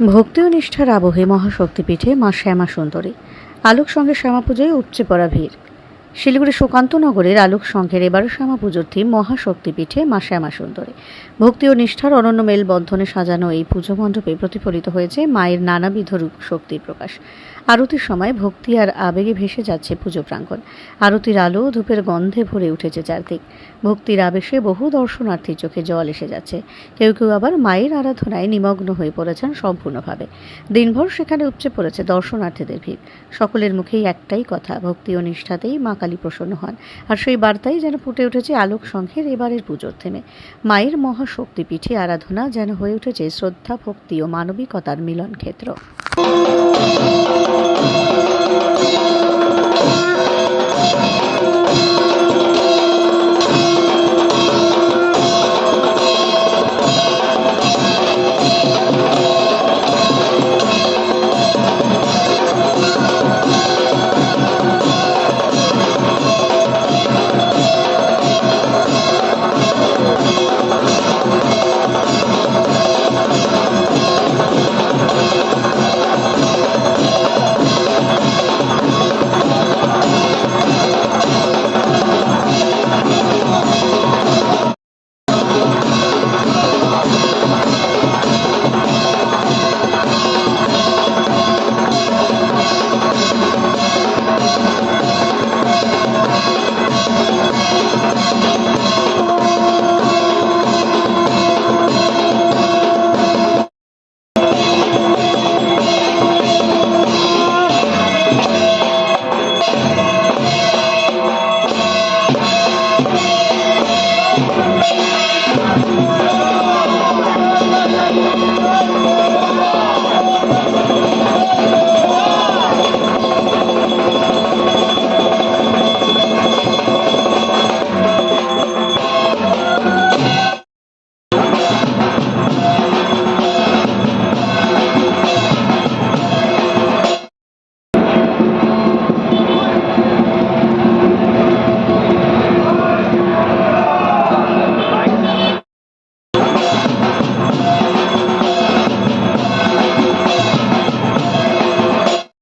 ভক্তি ও নিষ্ঠার আবহে মহাশক্তিপীঠে মা শ্যামা সুন্দরী আলোক সঙ্গে শ্যামা পুজোয় উপচে পড়া ভিড়। শিলিগুড়ি সুকান্তনগরের আলোক সংঘের এবারও শ্যামা পুজোর থিম মহাশক্তিপীঠে মা শ্যামা সুন্দরী ভক্তি ও নিষ্ঠার অনন্য মেলবন্ধনে সাজানো এই পুজো মণ্ডপে প্রতিফলিত হয়েছে মায়ের নানাবিধ রূপ শক্তির প্রকাশ। আরতির সময় ভক্তি আর আবেগে ভেসে যাচ্ছে পুজো প্রাঙ্গণ। আরতির আলো ধূপের গন্ধে ভরে উঠেছে চারদিক। ভক্তির আবেশে বহু দর্শনার্থীর চোখে জল এসে যাচ্ছে। কেউ কেউ আবার মায়ের আরাধনায় নিমগ্ন হয়ে পড়েছেন সম্পূর্ণভাবে। দিনভর সেখানে উপচে পড়েছে দর্শনার্থীদের ভিড়। সকলের মুখেই একটাই কথা, ভক্তি ও নিষ্ঠাতেই মা কালী প্রসন্ন হন। আর সেই বার্তাই যেন ফুটে উঠেছে আলোক সংঘের এবারের পুজোর থেমে। মায়ের মহাশক্তিপীঠে আরাধনা যেন হয়ে উঠেছে শ্রদ্ধা, ভক্তি ও মানবিকতার মিলন ক্ষেত্র।